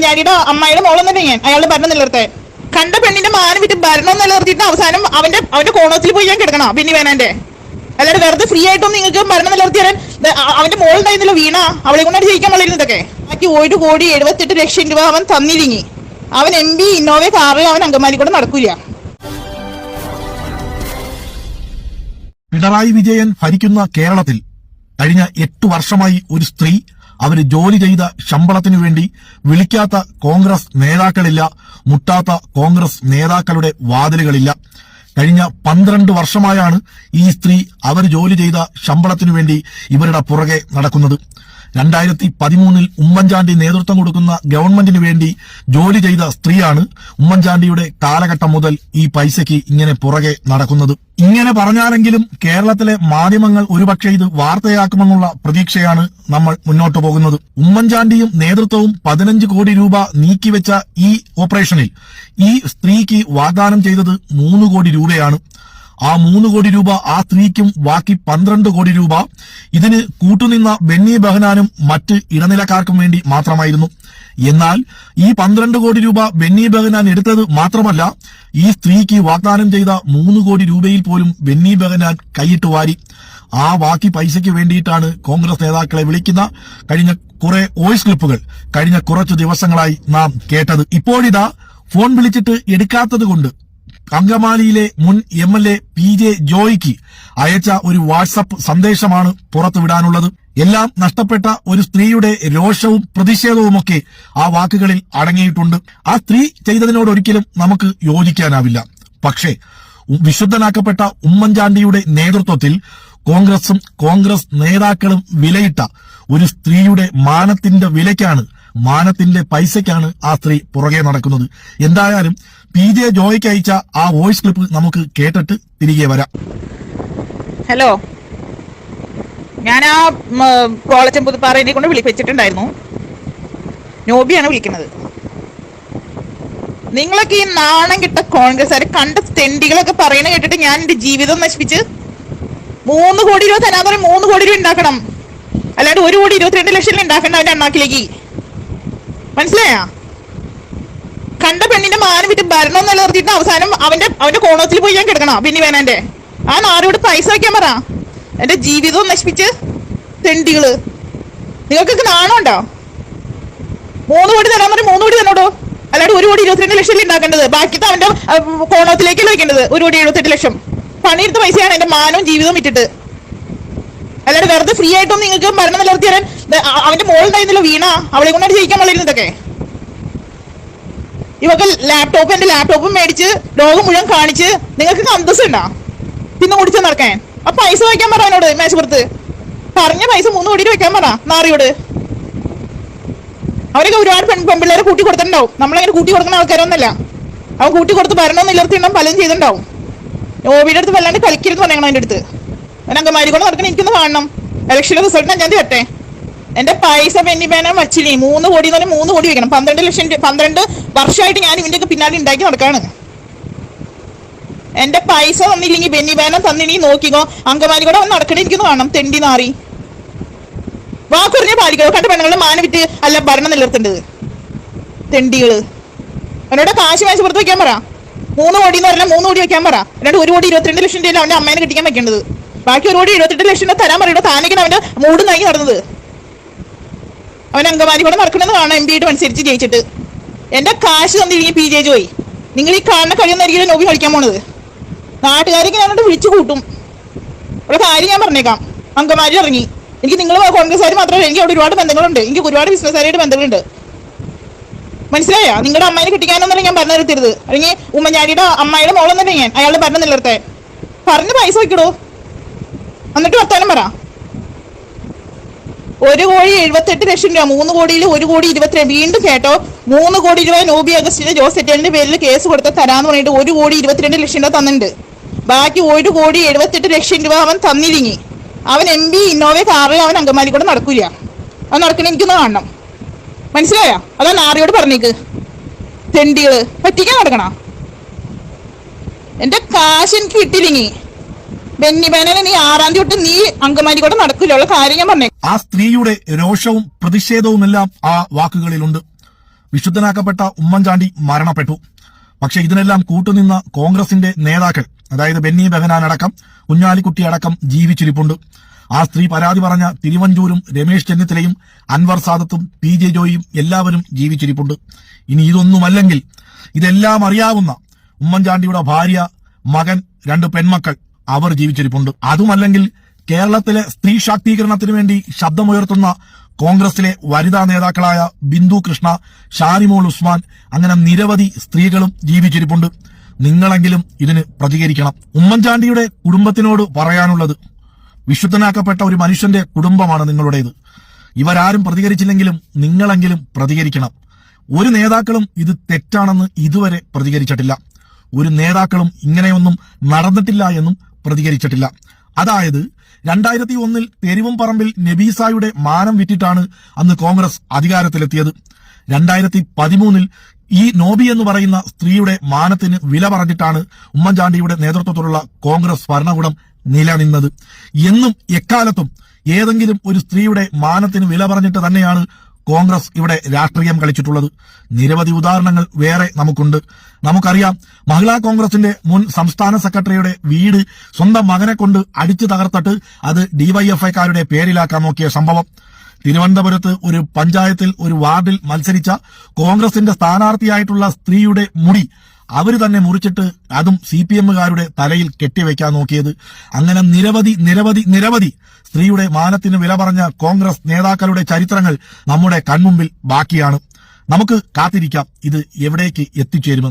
ഉമ്മൻചാണ്ടിയുടെ അമ്മായിയുടെ മോളൊന്നും ഞാൻ അയാളുടെ ഭരണം നിലനിർത്തേ കണ്ട പെണ്ണിന്റെ മാനം വിട്ട് ഭരണം നിലനിർത്തിയിട്ട് അവസാനം അവന്റെ അവന്റെ കോണത്തിൽ പോയി ഞാൻ കിടക്കണോ? പിന്നെ വേണന്റെ? അല്ലാതെ വെറുതെ ഫ്രീ ആയിട്ടൊന്നും നിങ്ങൾക്ക് ഭരണം നിലനിർത്തി തരാൻ അവന്റെ മോളുണ്ടായിരുന്നല്ലോ വീണ. അവളെ കൊണ്ടാണ് ജയിക്കാൻ വളരുന്നതൊക്കെ ബാക്കി ഒരു കോടി എഴുപത്തെട്ട് ലക്ഷം രൂപ അവൻ തന്നിരിങ്ങി. അവൻ എം ബി ഇന്നോവ കാറിൽ അവൻ അങ്കമാലി കൂടെ നടക്കൂല. പിണറായി വിജയൻ ഭരിക്കുന്ന കേരളത്തിൽ കഴിഞ്ഞ എട്ടു വർഷമായി ഒരു സ്ത്രീ അവർ ജോലി ചെയ്ത ശമ്പളത്തിനു വേണ്ടി വിളിക്കാത്ത കോൺഗ്രസ് നേതാക്കളില്ല മുട്ടാത്ത കോൺഗ്രസ് നേതാക്കളുടെ വാതിലുകളില്ല. കഴിഞ്ഞ പന്ത്രണ്ട് വർഷമായാണ് ഈ സ്ത്രീ അവർ ജോലി ചെയ്ത ശമ്പളത്തിനു വേണ്ടി ഇവരുടെ പുറകെ നടക്കുന്നത്. രണ്ടായിരത്തി പതിമൂന്നിൽ ഉമ്മൻചാണ്ടി നേതൃത്വം കൊടുക്കുന്ന ഗവൺമെന്റിന് വേണ്ടി ജോലി ചെയ്ത സ്ത്രീയാണ് ഉമ്മൻചാണ്ടിയുടെ കാലഘട്ടം മുതൽ ഈ പൈസയ്ക്ക് ഇങ്ങനെ പുറകെ നടക്കുന്നത്. ഇങ്ങനെ പറഞ്ഞാലെങ്കിലും കേരളത്തിലെ മാധ്യമങ്ങൾ ഒരുപക്ഷെ ഇത് വാർത്തയാക്കുമെന്നുള്ള പ്രതീക്ഷയാണ് നമ്മൾ മുന്നോട്ടു പോകുന്നത്. ഉമ്മൻചാണ്ടിയും നേതൃത്വവും പതിനഞ്ച് കോടി രൂപ നീക്കിവെച്ച ഈ ഓപ്പറേഷനിൽ ഈ സ്ത്രീക്ക് വാഗ്ദാനം ചെയ്തത് മൂന്ന് കോടി രൂപയാണ്. ആ മൂന്ന് കോടി രൂപ ആ സ്ത്രീക്കും ബാക്കി പന്ത്രണ്ട് കോടി രൂപ. ഇതിന് കൂട്ടുനിന്ന ബെന്നി ബഹനാനും മറ്റ് ഇടനിലക്കാർക്കും വേണ്ടി മാത്രമായിരുന്നു. എന്നാൽ ഈ പന്ത്രണ്ട് കോടി രൂപ ബെന്നി ബഹനാൻ എടുത്തത് മാത്രമല്ല ഈ സ്ത്രീക്ക് വാഗ്ദാനം ചെയ്ത മൂന്ന് കോടി രൂപയിൽ പോലും ബെന്നി ബഹനാൻ കൈയിട്ട് വാരി. ആ ബാക്കി പൈസയ്ക്ക് വേണ്ടിയിട്ടാണ് കോൺഗ്രസ് നേതാക്കളെ വിളിക്കുന്ന കഴിഞ്ഞ കുറെ വോയിസ് ക്ലിപ്പുകൾ കഴിഞ്ഞ കുറച്ചു ദിവസങ്ങളായി നാം കേട്ടത്. ഇപ്പോഴിതാ ഫോൺ വിളിച്ചിട്ട് എടുക്കാത്തത് കൊണ്ട് അങ്കമാലിയിലെ മുൻ M L A P J ജോയിക്ക് അയച്ച ഒരു വാട്സപ്പ് സന്ദേശമാണ് പുറത്തുവിടാനുള്ളത്. എല്ലാം നഷ്ടപ്പെട്ട ഒരു സ്ത്രീയുടെ രോഷവും പ്രതിഷേധവുമൊക്കെ ആ വാക്കുകളിൽ അടങ്ങിയിട്ടുണ്ട്. ആ സ്ത്രീ ചെയ്തതിനോട് ഒരിക്കലും നമുക്ക് യോജിക്കാനാവില്ല. പക്ഷേ വിശുദ്ധനാക്കപ്പെട്ട ഉമ്മൻചാണ്ടിയുടെ നേതൃത്വത്തിൽ കോൺഗ്രസും കോൺഗ്രസ് നേതാക്കളും വിലയിട്ട ഒരു സ്ത്രീയുടെ മാനത്തിന്റെ വിലയ്ക്കാണ് മാനത്തിന്റെ പൈസയ്ക്കാണ് ആ സ്ത്രീ പുറകെ നടക്കുന്നത്. എന്തായാലും പി ജെ ജോയ്ക്ക് അയച്ച ആ വോയിസ് ക്ലിപ്പ് നമുക്ക് കേട്ടിട്ട് തിരികെ വരാം. ഹലോ. ഞാൻ ആ കോളച്ചൻ പുതുപ്പാറയെ കൊണ്ട് വിളിപ്പിച്ചിട്ടുണ്ടായിരുന്നു. നോബിയാണ് വിളിക്കുന്നത്. നിങ്ങളൊക്കെ ഈ നാണം കിട്ട കോൺഗ്രസ്സുകാർ കണ്ട തെണ്ടികളൊക്കെ പറയണ കേട്ടിട്ട് ഞാൻ എന്റെ ജീവിതം നശിപ്പിച്ച് മൂന്ന് കോടി രൂപ തരാന്ന് പറയും മൂന്ന് കോടി രൂപ ഉണ്ടാക്കണം. അല്ലാണ്ട് ഒരു കോടി ഇരുപത്തിരണ്ട് ലക്ഷം ഉണ്ടാക്കണ്ട അവന്റെ അണ്ണാക്കിലേക്ക്? മനസ്സിലായാ? കണ്ട പെണ്ണിന്റെ മാനം വിട്ട് ഭരണം നിലനിർത്തിയിട്ട് അവസാനം അവന്റെ അവന്റെ കോണത്തിൽ പോയി ഞാൻ കിടക്കണം. പിന്നെ വേണന്റെ ആ നാരോട് പൈസ വയ്ക്കാൻ പറ. എന്റെ ജീവിതവും നശിപ്പിച്ച് തെണ്ടികൾ. നിങ്ങൾക്കൊക്കെ നാണമുണ്ടോ? മൂന്ന് കോടി തരാൻ പറയും മൂന്ന് കോടി തന്നോടോ? അല്ലാണ്ട് ഒരു കോടി ഇരുപത്തിരണ്ട് ലക്ഷം ഉണ്ടാക്കേണ്ടത്? ബാക്കിത്തെ അവന്റെ കോണത്തിലേക്കല്ലേ വെക്കേണ്ടത് ഒരു കോടി എഴുപത്തെട്ട് ലക്ഷം. പണിയെടുത്ത പൈസയാണ് എന്റെ മാനവും ജീവിതവും വിറ്റിട്ട് അല്ലാണ്ട് വെറുതെ ഫ്രീ ആയിട്ടും നിങ്ങൾക്ക് മരണം നിലനിർത്തി തരാൻ. അവന്റെ മോളുണ്ടായിരുന്നല്ലോ വീണ. അവളെ കൊണ്ടാണ് ജയിക്കാൻ വളരുന്നതൊക്കെ ഇവക്ക് ലാപ്ടോപ്പ് എന്റെ ലാപ്ടോപ്പും മേടിച്ച് ലോകം മുഴുവൻ കാണിച്ച് നിങ്ങൾക്ക് അന്തസ്സുണ്ടാ? പിന്നെ ഓടിച്ച് നടക്കാൻ. ആ പൈസ വയ്ക്കാൻ പറ അവനോട് മേശപ്പുറത്ത് പറഞ്ഞ പൈസ മൂന്ന് കോടി വെക്കാൻ പറ നാറിയോട്. അവരൊക്കെ ഒരുപാട് പെൺ പെൺപിള്ളേരെ കൂട്ടി കൊടുത്തിട്ടുണ്ടാവും. നമ്മളങ്ങനെ കൂട്ടി കൊടുക്കുന്ന ആൾക്കാരൊന്നല്ല അവൻ കൂട്ടി കൊടുത്ത് ഭരണം നിലനിർത്തിയിട്ടുണ്ടാവും പലതും ചെയ്തിട്ടുണ്ടാവും. ഓബിയുടെ അടുത്ത് വല്ലാണ്ട് കളിക്കരുത് പറയണം അതിന്റെ അടുത്ത്. അവൻ അങ്കമാരി കൊണ്ട് നടക്കണം എനിക്കൊന്ന് കാണണം. ഇലക്ഷന്റെ റിസൾട്ട് ഞാൻ വരട്ടെ എന്റെ പൈസ പെന്നി പേന മച്ചിലി. മൂന്ന് കോടി എന്ന് പറഞ്ഞാൽ മൂന്ന് കോടി വെക്കണം. പന്ത്രണ്ട് ലക്ഷം പന്ത്രണ്ട് വർഷമായിട്ട് ഞാൻ ഇവന്റെയൊക്കെ പിന്നാലെ ഉണ്ടാക്കി നടക്കാണ്. എന്റെ പൈസ തന്നില്ലെങ്കിൽ ബെന്നി ബാനം തന്നില്ലെങ്കിൽ നോക്കിക്കോ. അങ്കമാലി കൂടെ ഒന്ന് നടക്കണേ എനിക്കൊന്ന് കാണണം. തെണ്ടി നാറി. വാക്കുറിഞ്ഞ പാലിക്കോ. കണ്ട പെണ്ണുങ്ങളുടെ മാന വിറ്റ് അല്ല ഭരണം നിലനിർത്തേണ്ടത്. തെണ്ടികൾ. അവനോട് കാശ് വാശി പുറത്ത് വെക്കാൻ പറ. മൂന്ന് കോടി എന്ന് പറഞ്ഞാൽ മൂന്ന് കോടി വെക്കാൻ പറ. എന്നിട്ട് ഒരു കോടി ഇരുപത്തിരണ്ട് ലക്ഷം രൂപ അവന്റെ അമ്മേനെ കിട്ടിക്കാൻ വെക്കേണ്ടത്. ബാക്കി ഒരു കോടി എഴുപത്തെട്ട് ലക്ഷം രൂപ തരാൻ പറയുന്നത് താനേക്കാണ് അവന്റെ മൂട് നങ്ങി നടന്നത്. അവൻ അങ്കമാലി കൂടെ നടക്കണമെന്ന് കാണാം. എം പിയുടെ അനുസരിച്ച് ജയിച്ചിട്ട്. എന്റെ കാശ് തന്നിരിക്കും പി ജെ ജോയി നിങ്ങൾ ഈ കാണുന്ന കഴിയുന്നായിരിക്കും നോബി കളിക്കാൻ പോണത്. നാട്ടുകാരൊക്കെ അങ്ങോട്ട് വിളിച്ചു കൂട്ടും. ഇവിടെ കാര്യം ഞാൻ പറഞ്ഞേക്കാം. അങ്കമാരി ഇറങ്ങി. എനിക്ക് നിങ്ങൾ കോൺഗ്രസ്സുകാർ മാത്രമല്ല എനിക്ക് അവിടെ ഒരുപാട് ബന്ധങ്ങളുണ്ട്. എനിക്ക് ഒരുപാട് ബിസിനസ്സുകാരായിട്ട് ബന്ധങ്ങളുണ്ട്. മനസ്സിലായോ? നിങ്ങളുടെ അമ്മേനെ കിട്ടിക്കാനൊന്നല്ല ഞാൻ പറഞ്ഞു നിർത്തരുത് അല്ലെങ്കിൽ ഉമ്മൻചാണ്ടിയുടെ അമ്മായിയുടെ മോളൊന്നും ഞാൻ അയാളുടെ ഭരണം നിലനിർത്തേ. പറഞ്ഞ് പൈസ വയ്ക്കടോ എന്നിട്ട് വർത്താനം പറ. ഒരു കോടി എഴുപത്തെട്ട് ലക്ഷം രൂപ മൂന്ന് കോടിയിൽ ഒരു കോടി ഇരുപത്തിരണ്ട് വീണ്ടും കേട്ടോ മൂന്ന് കോടി രൂപ നോബി അഗസ്റ്റിന്റെ ജോസ് സെറ്റലിന്റെ പേരിൽ കേസ് കൊടുത്ത തരാന്ന് പറഞ്ഞിട്ട് ഒരു കോടി ഇരുപത്തിരണ്ട് ലക്ഷം രൂപ തന്നിട്ടുണ്ട്. ബാക്കി ഒരു കോടി എഴുപത്തെട്ട് ലക്ഷം രൂപ അവൻ തന്നിരിങ്ങി. അവൻ എം പി ഇന്നോവ കാറിൽ അവൻ അങ്കമാലി കൂടെ നടക്കൂല. അവൻ നടക്കണ എനിക്കൊന്ന് കാണണം. മനസ്സിലായോ? അതാ നാറിയോട് പറഞ്ഞേക്ക്. തെണ്ടികൾ. പറ്റിക്കാൻ നടക്കണ? എന്റെ കാശ് എനിക്ക് കിട്ടിയില്ലെങ്കിൽ ബെന്നി ബേനനെ നീ ആറാം തീയതി തൊട്ട് നീ അങ്കമാലി കൂടെ നടക്കില്ല ഉള്ള കാര്യം ഞാൻ പറഞ്ഞേ. ആ സ്ത്രീയുടെ രോഷവും പ്രതിഷേധവും എല്ലാം ആ വാക്കുകളിലുണ്ട്. വിശുദ്ധനാക്കപ്പെട്ട ഉമ്മൻചാണ്ടി മരണപ്പെട്ടു. പക്ഷെ ഇതിനെല്ലാം കൂട്ടുനിന്ന കോൺഗ്രസിന്റെ നേതാക്കൾ അതായത് ബെന്നി ബെഹനാൻ അടക്കം കുഞ്ഞാലിക്കുട്ടി അടക്കം ജീവിച്ചിരിപ്പുണ്ട്. ആ സ്ത്രീ പരാതി പറഞ്ഞ തിരുവഞ്ചൂരും രമേശ് ചെന്നിത്തലയും അൻവർ സാദത്തും പി ജെ ജോയിയും എല്ലാവരും ജീവിച്ചിരിപ്പുണ്ട്. ഇനി ഇതൊന്നുമല്ലെങ്കിൽ ഇതെല്ലാം അറിയാവുന്ന ഉമ്മൻചാണ്ടിയുടെ ഭാര്യ മകൻ രണ്ട് പെൺമക്കൾ അവർ ജീവിച്ചിരിപ്പുണ്ട്. അതുമല്ലെങ്കിൽ കേരളത്തിലെ സ്ത്രീ ശാക്തീകരണത്തിന് വേണ്ടി ശബ്ദമുയർത്തുന്ന കോൺഗ്രസിലെ വനിതാ നേതാക്കളായ ബിന്ദു കൃഷ്ണ ഷാരിമോൾ ഉസ്മാൻ അങ്ങനെ നിരവധി സ്ത്രീകളും ജീവിച്ചിരിപ്പുണ്ട്. നിങ്ങളെങ്കിലും ഇതിന് പ്രതികരിക്കണം. ഉമ്മൻചാണ്ടിയുടെ കുടുംബത്തിനോട് പറയാനുള്ളത് വിശുദ്ധനാക്കപ്പെട്ട ഒരു മനുഷ്യന്റെ കുടുംബമാണ് നിങ്ങളുടേത്. ഇവരാരും പ്രതികരിച്ചില്ലെങ്കിലും നിങ്ങളെങ്കിലും പ്രതികരിക്കണം. ഒരു നേതാക്കളും ഇത് തെറ്റാണെന്ന് ഇതുവരെ പ്രതികരിച്ചിട്ടില്ല. ഒരു നേതാക്കളും ഇങ്ങനെയൊന്നും നടന്നിട്ടില്ല എന്നും പ്രതികരിച്ചിട്ടില്ല. അതായത് രണ്ടായിരത്തി ഒന്നിൽ തെരുവും പറമ്പിൽ നബീസായുടെ മാനം വിറ്റിട്ടാണ് അന്ന് കോൺഗ്രസ് അധികാരത്തിലെത്തിയത്. രണ്ടായിരത്തി പതിമൂന്നിൽ ഈ നോബി എന്ന് പറയുന്ന സ്ത്രീയുടെ മാനത്തിന് വില പറഞ്ഞിട്ടാണ് ഉമ്മൻചാണ്ടിയുടെ നേതൃത്വത്തിലുള്ള കോൺഗ്രസ് ഭരണകൂടം നിലനിന്നത്. എന്നും എക്കാലത്തും ഏതെങ്കിലും ഒരു സ്ത്രീയുടെ മാനത്തിന് വില പറഞ്ഞിട്ട് തന്നെയാണ് കോൺഗ്രസ് ഇവിടെ രാഷ്ട്രീയം കളിച്ചിട്ടുള്ളത്. നിരവധി ഉദാഹരണങ്ങൾ വേറെ നമുക്കുണ്ട്. നമുക്കറിയാം മഹിളാ കോൺഗ്രസിന്റെ മുൻ സംസ്ഥാന സെക്രട്ടറിയുടെ വീട് സ്വന്തം മകനെ കൊണ്ട് അടിച്ചു തകർത്തിട്ട് അത് ഡിവൈഎഫ്ഐക്കാരുടെ പേരിലാക്കാൻ നോക്കിയ സംഭവം. തിരുവനന്തപുരത്ത് ഒരു പഞ്ചായത്തിൽ ഒരു വാർഡിൽ മത്സരിച്ച കോൺഗ്രസിന്റെ സ്ഥാനാർത്ഥിയായിട്ടുള്ള സ്ത്രീയുടെ മുടി അവർ തന്നെ മുറിച്ചിട്ട് അതും സി പി എമ്മുകാരുടെ തലയിൽ കെട്ടിവെക്കാൻ നോക്കിയത്. അങ്ങനെ നിരവധി നിരവധി നിരവധി സ്ത്രീയുടെ മാനത്തിന് വില പറഞ്ഞ കോൺഗ്രസ് നേതാക്കളുടെ ചരിത്രങ്ങൾ നമ്മുടെ കൺമുമ്പിൽ ബാക്കിയാണ്. നമുക്ക് കാത്തിരിക്കാം. ഇത് എവിടേക്ക് എത്തിച്ചേരുമെന്ന്.